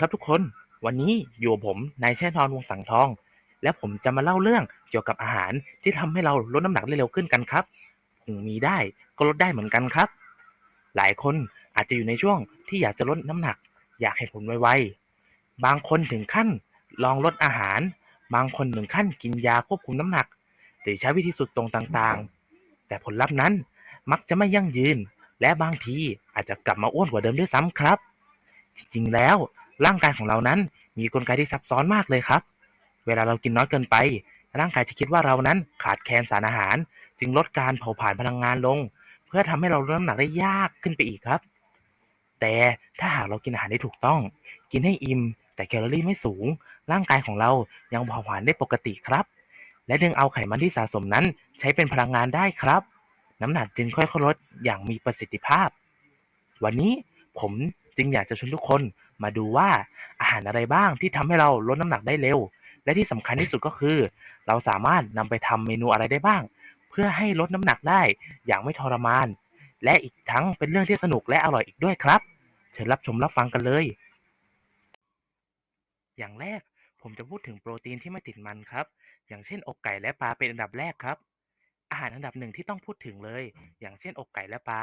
ครับทุกคน วันนี้อยู่กับผมนายแช่ทอนวงสังทอง และผมจะมาเล่าเรื่องเกี่ยวกับอาหารที่ทำให้เราลดน้ำหนักได้เร็วขึ้นกันครับพุงมีได้ก็ลดได้เหมือนกันครับ หลายคนอาจจะอยู่ในช่วงที่อยากจะลดน้ำหนัก อยากให้ผลไวๆบางคนถึงขั้นลองลดอาหาร บางคนถึงขั้นกินยาควบคุมน้ำหนัก หรือใช้วิธีสุดตรงต่างๆ แต่ผลลัพธ์นั้นมักจะไม่ยั่งยืน และบางทีอาจจะกลับมาอ้วนกว่าเดิมด้วยซ้ำครับ จริงๆแล้ว ร่างกายของเรานั้นมีกลไกที่ซับซ้อนมากเลยครับ เวลาเรากินน้อยเกินไป ร่างกายจะคิดว่าเรานั้นขาดแคลนสารอาหาร จึงลดการเผาผลาญพลังงานลง เพื่อทำให้เราลดน้ำหนักได้ยากขึ้นไปอีกครับ แต่ถ้าหากเรากินอาหารได้ถูกต้อง กินให้อิ่มแต่แคลอรี่ไม่สูง ร่างกายของเรายังเผาผลาญได้ปกติครับ และดึงเอาไขมันที่สะสมนั้นใช้เป็นพลังงานได้ครับ น้ำหนักจึงค่อยๆลดอย่างมีประสิทธิภาพ วันนี้ผมจึงอยากจะชวนทุกคน มาดูว่าอาหารอะไรบ้างที่ทำให้เราลดน้ำหนักได้เร็ว และที่สำคัญที่สุดก็คือ เราสามารถนำไปทำเมนูอะไรได้บ้าง เพื่อให้ลดน้ำหนักได้อย่างไม่ทรมาน และอีกทั้งเป็นเรื่องที่สนุกและอร่อยอีกด้วยครับ เชิญรับชมรับฟังกันเลย อย่างแรกผมจะพูดถึงโปรตีนที่ไม่ติดมันครับ อย่างเช่นอกไก่และปลาเป็นอันดับแรกครับ อาหารอันดับหนึ่งที่ต้องพูดถึงเลย อย่างเช่นอกไก่และปลา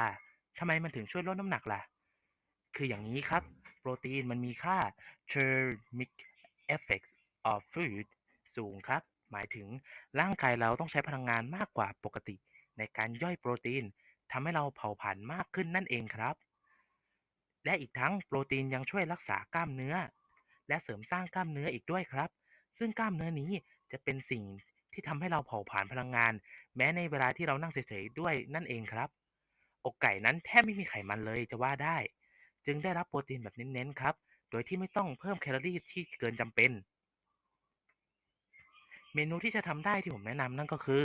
ทำไมมันถึงช่วยลดน้ำหนักล่ะ คืออย่างนี้ครับ โปรตีนมันมีค่า thermic effect of food สูงครับ หมายถึงร่างกายเราต้องใช้พลังงานมากกว่าปกติ ในการย่อยโปรตีนทำให้เราเผาผลาญมากขึ้นนั่นเองครับ และอีกทั้งโปรตีนยังช่วยรักษากล้ามเนื้อ และเสริมสร้างกล้ามเนื้ออีกด้วยครับ ซึ่งกล้ามเนื้อนี้จะเป็นสิ่งที่ทำให้เราเผาผลาญพลังงาน แม้ในเวลาที่เรานั่งเฉยๆด้วยนั่นเองครับ อกไก่นั้นแทบไม่มีไขมันเลยจะว่าได้ จึงได้รับโปรตีนแบบเน้นๆครับ โดยที่ไม่ต้องเพิ่มแคลอรี่ที่เกินจำเป็น เมนูที่จะทำได้ที่ผมแนะนำนั่นก็คือ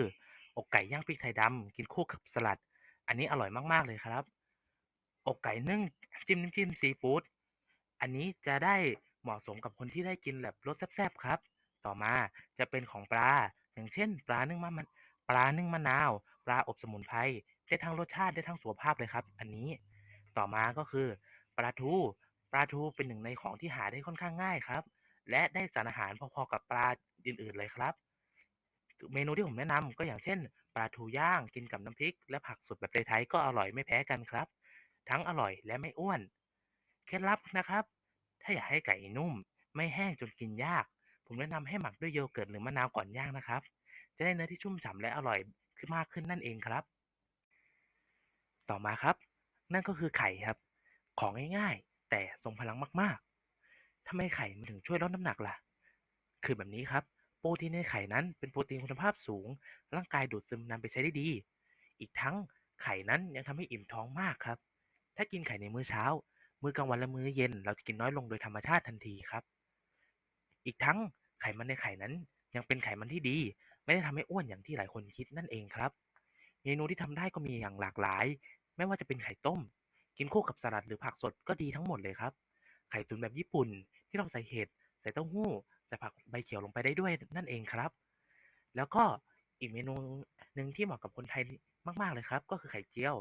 อกไก่ย่างพริกไทยดำกินคู่กับสลัด อันนี้อร่อยมากๆเลยครับ อกไก่นึ่งจิ้มน้ำจิ้มซีฟู้ด อันนี้จะได้เหมาะสมกับคนที่ได้กินแบบรสแซ่บๆครับ ต่อมาจะเป็นของปลา อย่างเช่น ปลานึ่งมะมันปลานึ่งมะนาว ปลาอบสมุนไพรได้ทั้งรสชาติได้ทั้งสุขภาพเลยครับ อันนี้ ต่อมาก็คือ ปลาทู ปลาทูเป็นหนึ่งในของที่หาได้ค่อนข้างง่ายครับ และได้สารอาหารพอๆกับปลาอื่นๆเลยครับ เมนูที่ผมแนะนำก็อย่างเช่น ปลาทูย่างกินกับน้ำพริก และผักสดแบบไทยๆก็อร่อยไม่แพ้กันครับ ทั้งอร่อยและไม่อ้วน เคล็ดลับนะครับ ถ้าอยากให้ไก่นุ่ม ไม่แห้งจนกินยาก ผมแนะนำให้หมักด้วยโยเกิร์ตหรือมะนาวก่อนย่างนะครับ จะได้เนื้อที่ชุ่มฉ่ำและอร่อยขึ้นมากขึ้นนั่นเองครับ ต่อมาครับ นั่นก็คือไข่ครับ ของง่ายๆ แต่ทรงพลังมากๆทำไมไข่มันถึงช่วยลดน้ำหนักล่ะ คือแบบนี้ครับ โปรตีนในไข่นั้นเป็นโปรตีนคุณภาพสูง ร่างกายดูดซึมนำไปใช้ได้ดี อีกทั้งไข่นั้นยังทำให้อิ่มท้องมากครับ ถ้ากินไข่ในมื้อเช้า มื้อกลางวันและมื้อเย็น เราจะกินน้อยลงโดยธรรมชาติทันทีครับ อีกทั้งไขมันในไข่นั้นยังเป็นไขมันที่ดี ไม่ได้ทำให้อ้วนอย่างที่หลายคนคิดนั่นเองครับ เมนูที่ทำได้ก็มีอย่างหลากหลาย ไม่ว่าจะเป็นไข่ต้ม กินคู่กับสลัดหรือผักสดก็ดีทั้งหมดเลยครับ ไข่ตุ๋นแบบญี่ปุ่นที่เราใส่เห็ดใส่เต้าหู้ใส่ผักใบเขียวลงไปได้ด้วยนั่นเองครับ แล้วก็อีกเมนูหนึ่งที่เหมาะกับคนไทยมากๆเลยครับ ก็คือไข่เจียว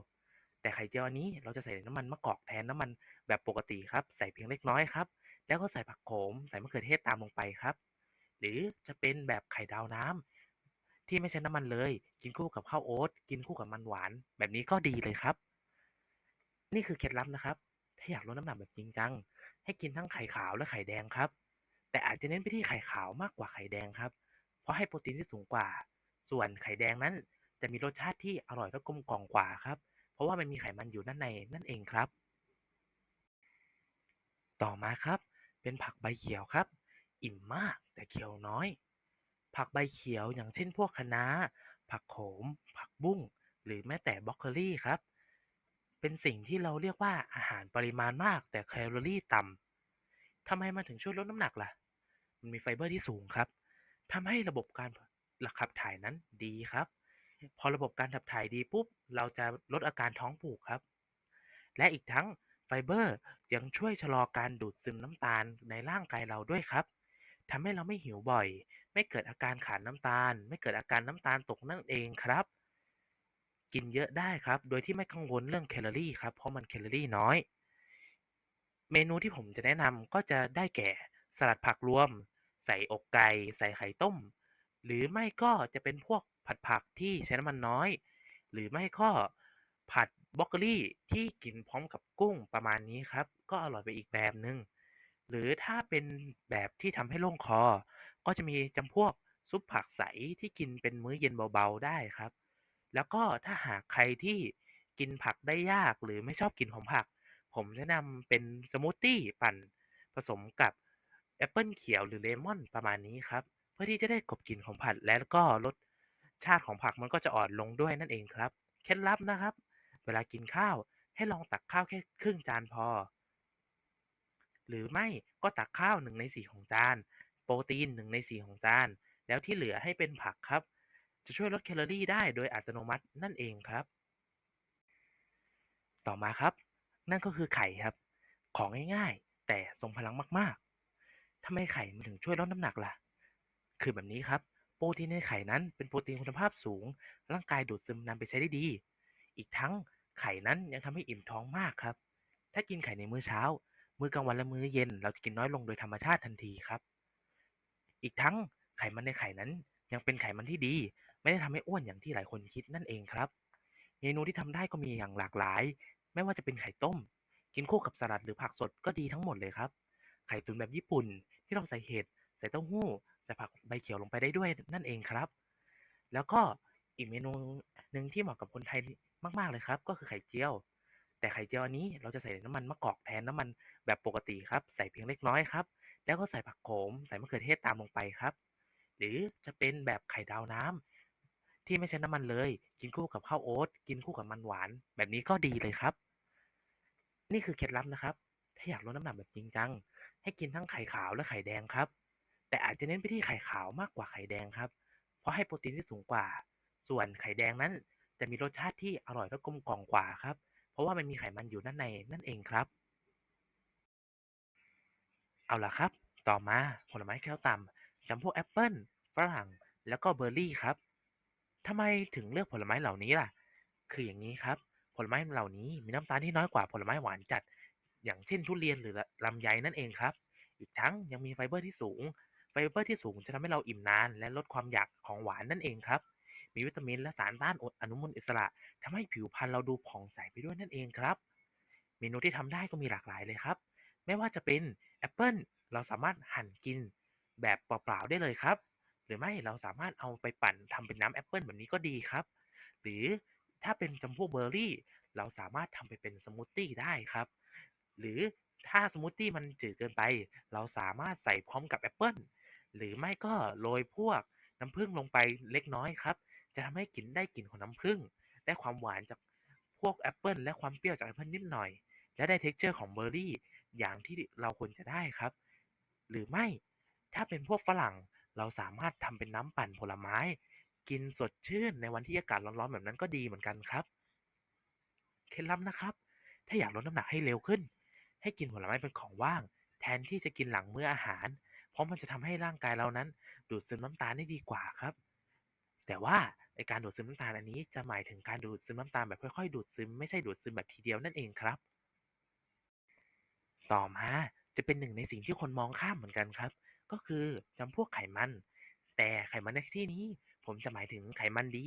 แต่ไข่เจียวอันนี้เราจะใส่น้ำมันมะกอกแทนน้ำมันแบบปกติครับ ใส่เพียงเล็กน้อยครับ แล้วก็ใส่ผักโขมใส่มะเขือเทศตามลงไปครับ หรือจะเป็นแบบไข่ดาวน้ำที่ไม่ใช้น้ำมันเลย กินคู่กับข้าวโอ๊ตกินคู่กับมันหวาน แบบนี้ก็ดีเลยครับ นี่คือเคล็ดลับนะครับ ถ้าอยากลดน้ำหนักแบบจริงจัง ให้กินทั้งไข่ขาวและไข่แดงครับ แต่อาจจะเน้นไปที่ไข่ขาวมากกว่าไข่แดงครับ เพราะให้โปรตีนที่สูงกว่า ส่วนไข่แดงนั้น จะมีรสชาติที่อร่อยและกลมกล่อมกว่าครับ เพราะว่ามันมีไขมันอยู่ด้านในนั่นเองครับ ต่อมาครับ เป็นผักใบเขียวครับ อิ่มมากแต่เขียวน้อย ผักใบเขียวอย่างเช่นพวกคะน้า ผักโขม ผักบุ้ง หรือแม้แต่บรอกโคลี่ครับ เป็นสิ่งที่เราเรียกว่าอาหารปริมาณมาก แต่แคลอรี่ต่ำทำไมมันถึงช่วยลดน้ำหนักล่ะ มันมีไฟเบอร์ที่สูงครับทำให้ระบบการขับถ่ายนั้นดีครับ พอระบบการขับถ่ายดีปุ๊บ เราจะลดอาการท้องผูกครับ และอีกทั้งไฟเบอร์ยังช่วยชะลอการดูดซึมน้ำตาลในร่างกายเราด้วยครับทำให้เราไม่หิวบ่อย ไม่เกิดอาการขาดน้ำตาล ไม่เกิดอาการน้ำตาลตกนั่นเองครับ กินเยอะได้ครับ โดยที่ไม่กังวลเรื่องแคลอรี่ครับ เพราะมันแคลอรี่น้อย เมนูที่ผมจะแนะนำก็จะได้แก่สลัดผักรวม ใส่อกไก่ ใส่ไข่ต้ม หรือไม่ก็จะเป็นพวกผัดผักที่ใช้น้ำมันน้อย หรือไม่ก็ผัดบรอกโคลี่ที่กินพร้อมกับกุ้งประมาณนี้ครับ ก็อร่อยไปอีกแบบหนึ่งหรือถ้าเป็นแบบที่ทำให้โล่งคอ ก็จะมีจำพวกซุปผักใสที่กินเป็นมื้อเย็นเบาๆได้ครับ แล้วก็ถ้าหากใครที่กินผักได้ยากหรือไม่ชอบกลิ่นของผัก ผมแนะนำเป็นสมูทตี้ปั่นผสมกับแอปเปิลเขียวหรือเลมอนประมาณนี้ครับ เพื่อที่จะได้กลบกลิ่นของผักและก็รสชาติของผักมันก็จะอ่อนลงด้วยนั่นเองครับ เคล็ดลับนะครับ เวลากินข้าวให้ลองตักข้าวแค่ครึ่งจานพอ หรือไม่ก็ตักข้าวหนึ่งในสี่ของจาน โปรตีนหนึ่งในสี่ของจาน แล้วที่เหลือให้เป็นผักครับ จะช่วยลดแคลอรี่ได้โดยอัตโนมัตินั่นเองครับ ต่อมาครับ นั่นก็คือไข่ครับ ของง่ายๆ แต่ทรงพลังมากๆทำไมไข่มันถึงช่วยลดน้ำหนักล่ะ คือแบบนี้ครับ โปรตีนในไข่นั้นเป็นโปรตีนคุณภาพสูง ร่างกายดูดซึมนำไปใช้ได้ดี อีกทั้งไข่นั้นยังทำให้อิ่มท้องมากครับ ถ้ากินไข่ในมื้อเช้า มื้อกลางวันและมื้อเย็น เราจะกินน้อยลงโดยธรรมชาติทันทีครับ อีกทั้งไขมันในไข่นั้นยังเป็นไขมันที่ดี ไม่ได้ทำให้อ้วนอย่างที่หลายคนคิดนั่นเองครับ เมนูที่ทำได้ก็มีอย่างหลากหลาย ไม่ว่าจะเป็นไข่ต้ม กินคู่กับสลัดหรือผักสดก็ดีทั้งหมดเลยครับ ไข่ตุ๋นแบบญี่ปุ่นที่เราใส่เห็ดใส่เต้าหู้ใส่ผักใบเขียวลงไปได้ด้วยนั่นเองครับ แล้วก็อีกเมนูหนึ่งที่เหมาะกับคนไทยมาก ๆเลยครับ ก็คือไข่เจียว แต่ไข่เจียวอันนี้เราจะใส่น้ำมันมะกอกแทนน้ำมันแบบปกติครับ ใส่เพียงเล็กน้อยครับ แล้วก็ใส่ผักโขม ใส่มะเขือเทศตามลงไปครับ หรือจะเป็นแบบไข่ดาวน้ำ ที่ไม่ใช้น้ำมันเลย กินคู่กับข้าวโอ๊ตกินคู่กับมันหวาน แบบนี้ก็ดีเลยครับ นี่คือเคล็ดลับนะครับ ถ้าอยากลดน้ำหนักแบบจริงจัง ให้กินทั้งไข่ขาวและไข่แดงครับ แต่อาจจะเน้นไปที่ไข่ขาวมากกว่าไข่แดงครับ เพราะให้โปรตีนที่สูงกว่า ส่วนไข่แดงนั้น จะมีรสชาติที่อร่อยและกลมกล่อมกว่าครับ เพราะว่ามันมีไขมันอยู่ด้านในนั่นเองครับ เอาล่ะครับ ต่อมาผลไม้แคลต่ำจำพวกแอปเปิลฝรั่ง แล้วก็เบอร์รี่ครับ ทำไมถึงเลือกผลไม้เหล่านี้ล่ะ คืออย่างนี้ครับ ผลไม้เหล่านี้มีน้ำตาลที่น้อยกว่าผลไม้หวานจัด อย่างเช่นทุเรียนหรือลำไยนั่นเองครับ อีกทั้งยังมีไฟเบอร์ที่สูง ไฟเบอร์ที่สูงจะทำให้เราอิ่มนาน และลดความอยากของหวานนั่นเองครับ มีวิตามินและสารต้านอนุมูลอิสระทำให้ผิวพรรณเราดูผ่องใสไปด้วยนั่นเองครับ เมนูที่ทำได้ก็มีหลากหลายเลยครับ ไม่ว่าจะเป็นแอปเปิลเราสามารถหั่นกินแบบเปล่าๆได้เลยครับ รือไม่เราสามารถเอาไปปั่นทำเป็นน้ำแอปเปิลแบบนี้ก็ดีครับ หรือถ้าเป็นจำพวกเบอร์รี่ เราสามารถทำไปเป็นสมูทตี้ได้ครับ หรือถ้าสมูทตี้มันจืดเกินไป เราสามารถใส่พร้อมกับแอปเปิลหรือไม่ก็โรยพวกน้ำผึ้งลงไปเล็กน้อยครับ จะทำให้กลิ่นได้กลิ่นของน้ำผึ้งได้ความหวานจากพวกแอปเปิลและความเปรี้ยวจากแอปเปิลนิดหน่อย และได้เท็กเจอร์ของเบอร์รี่อย่างที่เราควรจะได้ครับ หรือไม่ถ้าเป็นพวกฝรั่ง เราสามารถทำเป็นน้ำปั่นผลไม้ กินสดชื่นในวันที่อากาศร้อนๆแบบนั้นก็ดีเหมือนกันครับ เคล็ดลับนะครับ ถ้าอยากลดน้ำหนักให้เร็วขึ้น ให้กินผลไม้เป็นของว่าง แทนที่จะกินหลังมื้ออาหาร เพราะมันจะทำให้ร่างกายเรานั้น ดูดซึมน้ำตาลได้ดีกว่าครับ แต่ว่าในการดูดซึมน้ำตาลอันนี้จะหมายถึงการดูดซึมน้ำตาลแบบค่อยๆ ดูดซึมไม่ใช่ดูดซึมแบบทีเดียวนั่นเองครับ ต่อมาจะเป็นหนึ่งในสิ่งที่คนมองข้ามเหมือนกันครับ ก็คือจำพวกไขมัน แต่ไขมันในที่นี้ผมจะหมายถึงไขมันดี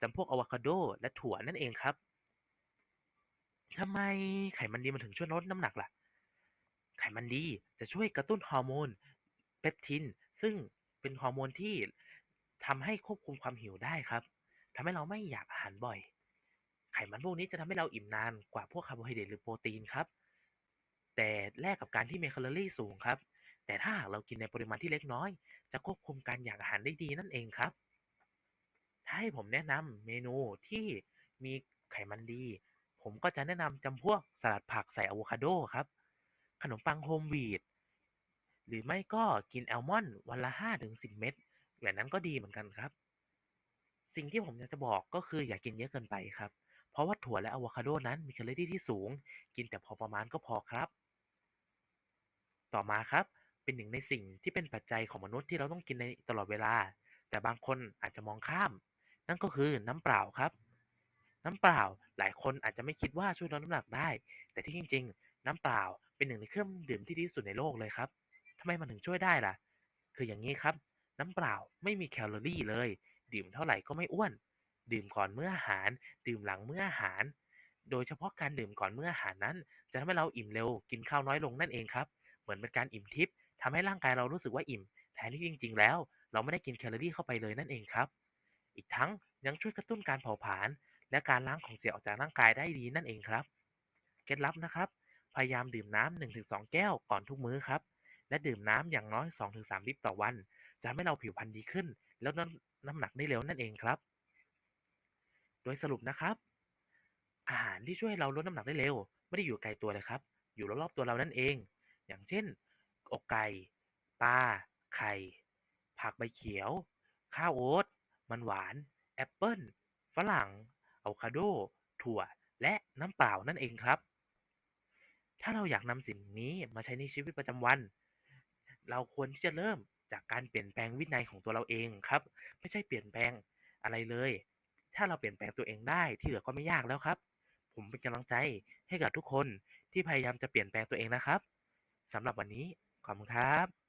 จำพวกอะโวคาโด และถั่วนั่นเองครับทำไมไขมันดีมันถึงช่วยลดน้ำหนักล่ะ ไขมันดีจะช่วยกระตุ้นฮอร์โมนเปปทิน ซึ่งเป็นฮอร์โมนที่ทำให้ควบคุมความหิวได้ครับทำให้เราไม่อยากอาหารบ่อย ไขมันพวกนี้จะทำให้เราอิ่มนานกว่าพวกคาร์โบไฮเดรตหรือโปรตีนครับ แต่แลกกับการที่มีแคลอรี่สูงครับ แต่ถ้าหากเรากินในปริมาณที่เล็กน้อย จะควบคุมการอยากอาหารได้ดีนั่นเองครับ ถ้าให้ผมแนะนำเมนูที่มีไขมันดี ผมก็จะแนะนำจำพวกสลัดผักใส่อะโวคาโดครับ ขนมปังโฮมวีตหรือไม่ก็กินแอลมอนด์วันละ5ถึง10 เม็ดแบบนั้นก็ดีเหมือนกันครับ สิ่งที่ผมอยากจะบอกก็คืออย่ากินเยอะเกินไปครับ เพราะว่าถั่วและอะโวคาโดนั้นมีแคลอรี่ที่สูง กินแต่พอประมาณก็พอครับ ต่อมาครับ เป็นหนึ่งในสิ่งที่เป็นปัจจัยของมนุษย์ที่เราต้องกินในตลอดเวลา แต่บางคนอาจจะมองข้าม นั่นก็คือน้ำเปล่าครับ น้ำเปล่าหลายคนอาจจะไม่คิดว่าช่วยลดน้ำหนักได้ แต่ที่จริง ๆ น้ำเปล่าเป็นหนึ่งในเครื่องดื่มที่ดีที่สุดในโลกเลยครับทำไมมันถึงช่วยได้ล่ะ คืออย่างนี้ครับ น้ำเปล่าไม่มีแคลอรี่เลย ดื่มเท่าไหร่ก็ไม่อ้วน ดื่มก่อนเมื้ออาหาร ดื่มหลังเมื้ออาหาร โดยเฉพาะการดื่มก่อนเมื้ออาหารนั้น จะทำให้เราอิ่มเร็ว กินข้าวน้อยลงนั่นเองครับ เหมือนเป็นการอิ่มทิพย์ ทำให้ร่างกายเรารู้สึกว่าอิ่ม แทนที่จริง ๆ แล้ว เราไม่ได้กินแคลอรี่เข้าไปเลยนั่นเองครับ อีกทั้งยังช่วยกระตุ้นการเผาผลาญและการล้างของเสียออกจากร่างกายได้ดีนั่นเองครับ เคล็ดลับนะครับ พยายามดื่มน้ำ1-2 แก้วก่อนทุกมื้อครับ และดื่มน้ำอย่างน้อย 2-3 ลิตรต่อวัน จะทำให้เราผิวพรรณดีขึ้น แล้วน้ำน้ำหนักได้เร็วนั่นเองครับ โดยสรุปนะครับ อาหารที่ช่วยให้เราลดน้ำหนักได้เร็ว ไม่ได้อยู่ไกลตัวเลยครับ อยู่รอบๆตัวเรานั่นเอง อย่างเช่น อกไก่ ปลา ไข่ ผักใบเขียว ข้าวโอ๊ต มันหวาน แอปเปิ้ล ฝรั่ง อะโวคาโด ถั่ว และน้ำเปล่านั่นเองครับ ถ้าเราอยากนำสิ่งนี้มาใช้ในชีวิตประจำวัน เราควรที่จะเริ่มจากการเปลี่ยนแปลงวินัยของตัวเราเองครับ ไม่ใช่เปลี่ยนแปลงอะไรเลย ถ้าเราเปลี่ยนแปลงตัวเองได้ที่เหลือก็ไม่ยากแล้วครับ ผมเป็นกำลังใจให้กับทุกคนที่พยายามจะเปลี่ยนแปลงตัวเองนะครับสำหรับวันนี้ ขอบคุณครับ